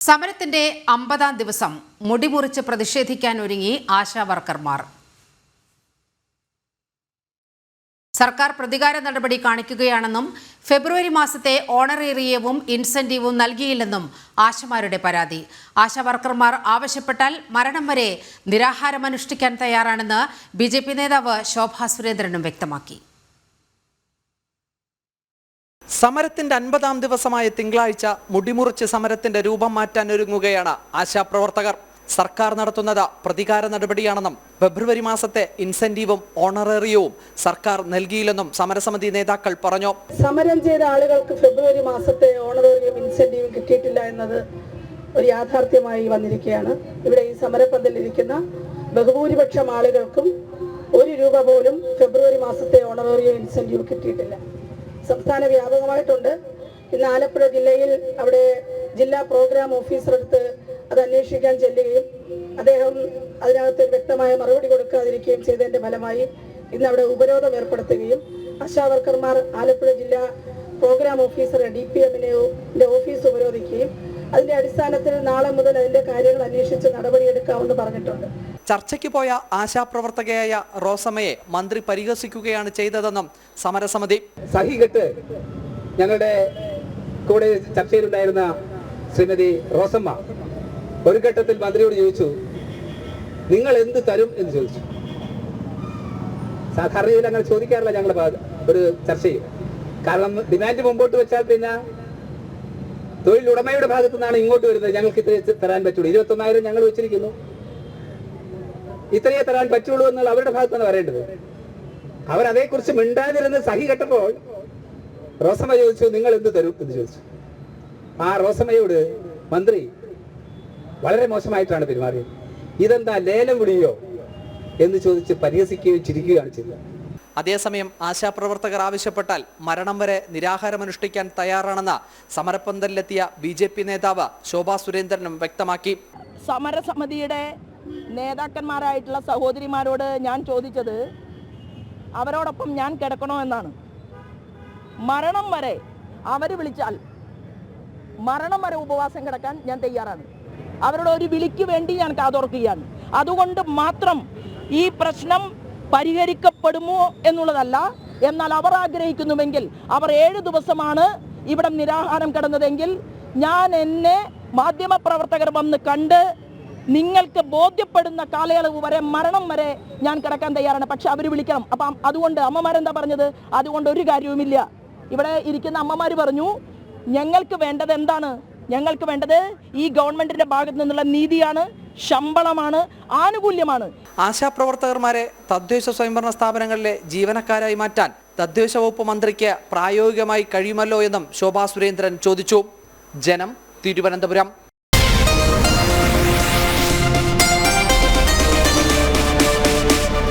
സമരത്തിന്റെ അമ്പതാം ദിവസം മുടി മുറിച്ച് പ്രതിഷേധിക്കാൻ ഒരുങ്ങി ആശാ വർക്കർമാർ. സർക്കാർ പ്രതികാര നടപടി കാണിക്കുകയാണെന്നും ഫെബ്രുവരി മാസത്തെ ഓണറേറിയവും ഇൻസെന്റീവും നൽകിയില്ലെന്നും ആശമാരുടെ പരാതി. ആശാ വർക്കർമാർ ആവശ്യപ്പെട്ടാൽ മരണം വരെ നിരാഹാരമനുഷ്ഠിക്കാൻ തയ്യാറാണെന്ന് ബി നേതാവ് ശോഭാ സുരേന്ദ്രനും വ്യക്തമാക്കി. സമരത്തിന്റെ അൻപതാം ദിവസമായ തിങ്കളാഴ്ച മുടിമുറിച്ച് സമരത്തിന്റെ രൂപം മാറ്റാൻ ഒരുങ്ങുകയാണ് ആശാപ്രവർത്തകർ. സർക്കാർ നടത്തുന്നത് പ്രതികാര നടപടിയാണെന്നും ഫെബ്രുവരി മാസത്തെ ഇൻസെന്റീവും ഓണറേറിയവും സർക്കാർ നൽകിയില്ലെന്നും സമരസമിതി നേതാക്കൾ പറഞ്ഞു. സമരം ചെയ്ത ആളുകൾക്ക് ഫെബ്രുവരി മാസത്തെ ഓണറേറിയം ഇൻസെന്റീവും കിട്ടിയിട്ടില്ല എന്നത് ഒരു യാഥാർത്ഥ്യമായി വന്നിരിക്കുകയാണ്. ഇവിടെ ഈ സമരപ്പന്തലിരിക്കുന്ന ബഹുഭൂരിപക്ഷം ആളുകൾക്കും ഒരു രൂപ പോലും ഫെബ്രുവരി മാസത്തെ ഓണറേറിയം ഇൻസെന്റീവ് കിട്ടിയിട്ടില്ല. സംസ്ഥാന വ്യാപകമായിട്ടുണ്ട്. ഇന്ന് ആലപ്പുഴ ജില്ലയിൽ അവിടെ ജില്ലാ പ്രോഗ്രാം ഓഫീസർ അടുത്ത് അത് അന്വേഷിക്കാൻ ചെല്ലുകയും അദ്ദേഹം അതിനകത്ത് വ്യക്തമായ മറുപടി കൊടുക്കാതിരിക്കുകയും ചെയ്തതിന്റെ ഫലമായി ഇന്ന് അവിടെ ഉപരോധം ഏർപ്പെടുത്തുകയും ആശാവർക്കർമാർ ആലപ്പുഴ ജില്ലാ പ്രോഗ്രാം ഓഫീസറെ ഡി പി എമ്മിന്റെ ഓഫീസ് ഉപരോധിക്കുകയും അതിന്റെ അടിസ്ഥാനത്തിൽ നാളെ മുതൽ അതിന്റെ കാര്യങ്ങൾ അന്വേഷിച്ച് നടപടിയെടുക്കാമെന്ന് പറഞ്ഞിട്ടുണ്ട്. ചർച്ചയ്ക്ക് പോയ ആശാപ്രവർത്തകയായ റോസമ്മയെ മന്ത്രി പരിഹസിക്കുകയാണ് ചെയ്തതെന്നും സമരസമിതി. സഹികെട്ട് ഞങ്ങളുടെ കൂടെ ചർച്ചയിലുണ്ടായിരുന്ന ശ്രീമതി റോസമ്മ ഒരു ഘട്ടത്തിൽ മന്ത്രിയോട് ചോദിച്ചു നിങ്ങൾ എന്ത് തരും? എന്ന് ചോദിച്ചു. സാധാരണ രീതിയിൽ അങ്ങനെ ചോദിക്കാറില്ല ഞങ്ങളുടെ ഒരു ചർച്ചയിൽ. കാരണം ഡിമാൻഡ് മുമ്പോട്ട് വെച്ചാൽ പിന്നെ തൊഴിലുടമയുടെ ഭാഗത്തു നിന്നാണ് ഇങ്ങോട്ട് വരുന്നത്. ഞങ്ങൾക്ക് ഇത് തരാൻ പറ്റുള്ളൂ. ഇരുപത്തൊന്നായിരം ഞങ്ങൾ വെച്ചിരിക്കുന്നു. ഇത്രയേ തരാൻ പറ്റുള്ളൂ എന്നുള്ള അവരുടെ ഭാഗത്താണ് പറയേണ്ടത്. അവരതേക്കുറിച്ച് മിണ്ടാതിരുന്ന് സഹി കെട്ടപ്പോൾ റോസമ്മ ചോദിച്ചു നിങ്ങൾ എന്ത് തരും? എന്ന് ചോദിച്ചു. ആ റോസമ്മയോട് മന്ത്രി വളരെ മോശമായിട്ടാണ് പെരുമാറിയത്. ഇതെന്താ ലേലം വിളിയോ? എന്ന് ചോദിച്ച് പരിഹസിക്കുകയും ചിരിക്കുകയാണ് ചെയ്തത്. അതേസമയം ആശാപ്രവർത്തകർ ആവശ്യപ്പെട്ടാൽ മരണം വരെ നിരാഹാരമനുഷ്ഠിക്കാൻ തയ്യാറാണെന്ന സമരപ്പന്തലിലെത്തിയ ബി ജെ പി നേതാവ് ശോഭാ സുരേന്ദ്രനും വ്യക്തമാക്കി. സമരസമിതിയുടെ നേതാക്കന്മാരായിട്ടുള്ള സഹോദരിമാരോട് ഞാൻ ചോദിച്ചത് അവരോടൊപ്പം ഞാൻ കിടക്കണോ എന്നാണ്. മരണം വരെ അവർ വിളിച്ചാൽ മരണം വരെ ഉപവാസം കിടക്കാൻ ഞാൻ തയ്യാറാണ്. അവരുടെ ഒരു വിളിക്ക് വേണ്ടി ഞാൻ കാതോർക്കുകയാണ്. അതുകൊണ്ട് മാത്രം ഈ പ്രശ്നം പരിഹരിക്കപ്പെടുമോ എന്നുള്ളതല്ല എന്നാൽ അവർ ആഗ്രഹിക്കുന്നുവെങ്കിൽ അവർ ഏഴ് ദിവസമാണ് ഇവിടെ നിരാഹാരം കിടന്നതെങ്കിൽ ഞാൻ എന്നെ മാധ്യമപ്രവർത്തകർ വന്ന് കണ്ട് നിങ്ങൾക്ക് ബോധ്യപ്പെടുന്ന കാലയളവ് വരെ മരണം വരെ ഞാൻ കിടക്കാൻ തയ്യാറാണ്. പക്ഷെ അവർ വിളിക്കണം. അപ്പം അതുകൊണ്ട് അമ്മമാരെന്താ പറഞ്ഞത്? അതുകൊണ്ട് ഒരു കാര്യവുമില്ല. ഇവിടെ ഇരിക്കുന്ന അമ്മമാർ പറഞ്ഞു ഞങ്ങൾക്ക് വേണ്ടത് എന്താണ്? ഞങ്ങൾക്ക് വേണ്ടത് ഈ ഗവൺമെന്റിന്റെ ഭാഗത്ത് നിന്നുള്ള നീതിയാണ് ശമ്പളമാണ് ആനുകൂല്യമാണ്. ആശാപ്രവർത്തകർമാരെ തദ്ദേശ സ്വയംഭരണ സ്ഥാപനങ്ങളിലെ ജീവനക്കാരായി മാറ്റാൻ തദ്ദേശ വകുപ്പ് മന്ത്രിക്ക് പ്രായോഗികമായി കഴിയുമല്ലോ എന്നും ശോഭാ സുരേന്ദ്രൻ ചോദിച്ചു. ജനം തിരുവനന്തപുരം.